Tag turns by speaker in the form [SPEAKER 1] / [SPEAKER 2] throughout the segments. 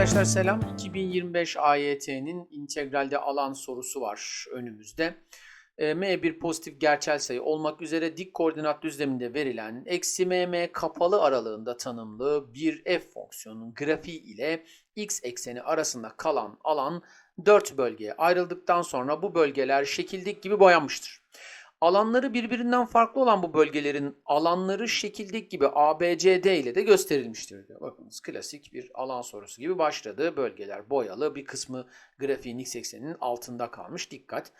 [SPEAKER 1] Arkadaşlar selam. 2025 AYT'nin integralde alan sorusu var önümüzde. E, M bir pozitif gerçel sayı olmak üzere dik koordinat düzleminde verilen eksi mm kapalı aralığında tanımlı bir f fonksiyonunun grafiği ile x ekseni arasında kalan alan 4 bölgeye ayrıldıktan sonra bu bölgeler şekildeki gibi boyanmıştır. Alanları birbirinden farklı olan bu bölgelerin alanları şekildeki gibi ABCD ile de gösterilmiştir diyor. Bakınız klasik bir alan sorusu gibi başladı. Bölgeler boyalı bir kısmı grafiğin x ekseninin altında kalmış. Dikkat.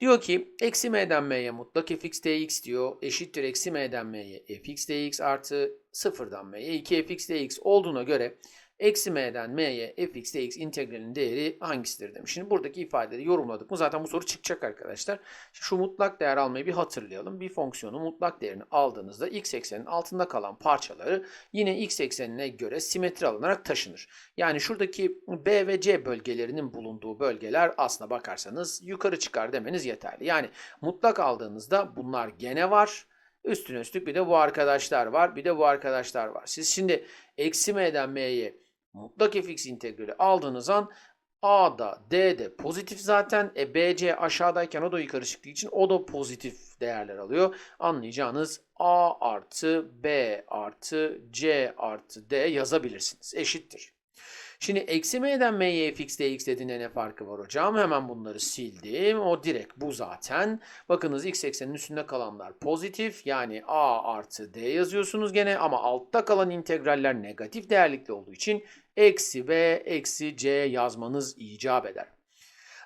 [SPEAKER 1] Diyor ki eksi m'den m'ye mutlak fx dx diyor. Eşittir eksi m'den m'ye fx dx artı sıfırdan m'ye 2 fx dx olduğuna göre eksi m'den m'ye fx dx integralinin değeri hangisidir demiş. Şimdi buradaki ifadeleri yorumladık mı zaten bu soru çıkacak arkadaşlar. Şu mutlak değer almayı bir hatırlayalım. Bir fonksiyonun mutlak değerini aldığınızda x eksenin altında kalan parçaları yine x eksenine göre simetri alınarak taşınır. Yani şuradaki B ve C bölgelerinin bulunduğu bölgeler aslına bakarsanız yukarı çıkar demeniz yeterli. Yani mutlak aldığınızda bunlar gene var. Üstüne üstlük bir de bu arkadaşlar var. Bir de bu arkadaşlar var. Siz şimdi eksi m'den m'ye mutlak fx integrali aldığınız an A'da D'de pozitif zaten. E, BC aşağıdayken o da yukarı çıktığı için o da pozitif değerler alıyor. Anlayacağınız A artı B artı C artı D yazabilirsiniz. Eşittir. Şimdi eksi m'den m'ye fx dx dediğinde ne farkı var hocam? Hemen bunları sildim. O direkt bu zaten. Bakınız x eksenin üstünde kalanlar pozitif. Yani a artı d yazıyorsunuz gene. Ama altta kalan integraller negatif değerlikli olduğu için eksi b eksi c yazmanız icap eder.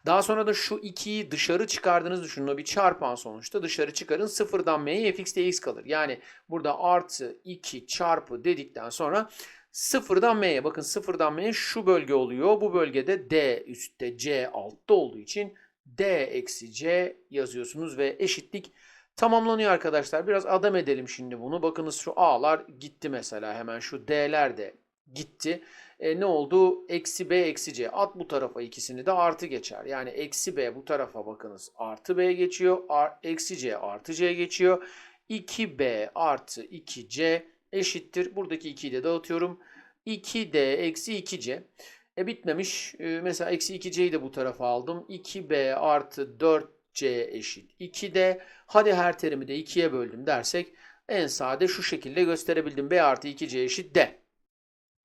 [SPEAKER 1] Daha sonra da şu 2'yi dışarı çıkardığınız düşünün. Bir çarpan sonuçta dışarı çıkarın. Sıfırdan m'ye fx dx kalır. Yani burada artı 2 çarpı dedikten sonra Sıfırdan M'ye bakın sıfırdan M'ye şu bölge oluyor. Bu bölgede D üstte C altta olduğu için D eksi C yazıyorsunuz ve eşitlik tamamlanıyor arkadaşlar. Biraz adam edelim şimdi bunu. Bakınız şu A'lar gitti mesela hemen şu D'ler de gitti. E, ne oldu? Eksi B eksi C. At bu tarafa ikisini de artı geçer. Yani eksi B bu tarafa bakınız artı B geçiyor. Ar eksi C artı C geçiyor. 2B artı 2C eşittir. Buradaki 2'yi de dağıtıyorum. 2D eksi 2C. E bitmemiş. E, mesela eksi 2C'yi de bu tarafa aldım. 2B artı 4C eşit 2D. Hadi her terimi de 2'ye böldüm dersek en sade şu şekilde gösterebildim. B artı 2C eşit D.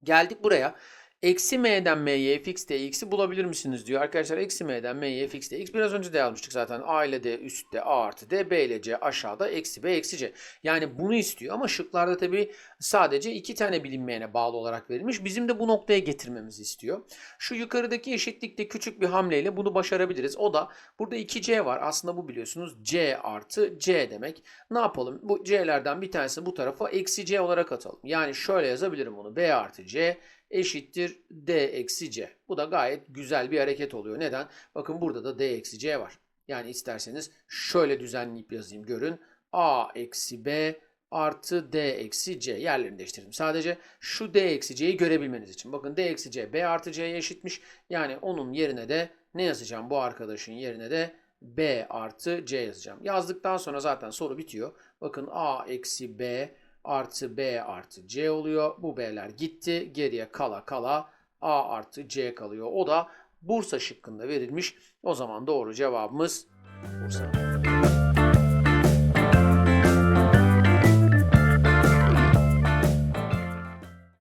[SPEAKER 1] Geldik buraya. Eksi m'den m'ye fx dx'i bulabilir misiniz diyor. Arkadaşlar eksi m'den m'ye fx dx biraz önce de almıştık zaten. A ile D üstte A artı D, B ile C aşağıda eksi B eksi C. Yani bunu istiyor ama şıklarda tabi sadece iki tane bilinmeyene bağlı olarak verilmiş. Bizim de bu noktaya getirmemizi istiyor. Şu yukarıdaki eşitlikte küçük bir hamleyle bunu başarabiliriz. O da burada 2C var. Aslında bu biliyorsunuz C artı C demek. Ne yapalım? Bu C'lerden bir tanesini bu tarafa eksi C olarak atalım. Yani şöyle yazabilirim bunu. B artı C eşittir d eksi c. Bu da gayet güzel bir hareket oluyor. Neden? Bakın burada da d eksi c var. Yani isterseniz şöyle düzenleyip yazayım görün. a eksi b artı d eksi c yerlerini değiştirdim. Sadece şu d eksi c'yi görebilmeniz için. Bakın d eksi c b artı c'ye eşitmiş. Yani onun yerine de ne yazacağım? Bu arkadaşın yerine de b artı c yazacağım. Yazdıktan sonra zaten soru bitiyor. Bakın a eksi b artı B artı C oluyor. Bu B'ler gitti. Geriye kala kala A artı C kalıyor. O da Bursa şıkkında verilmiş. O zaman doğru cevabımız Bursa.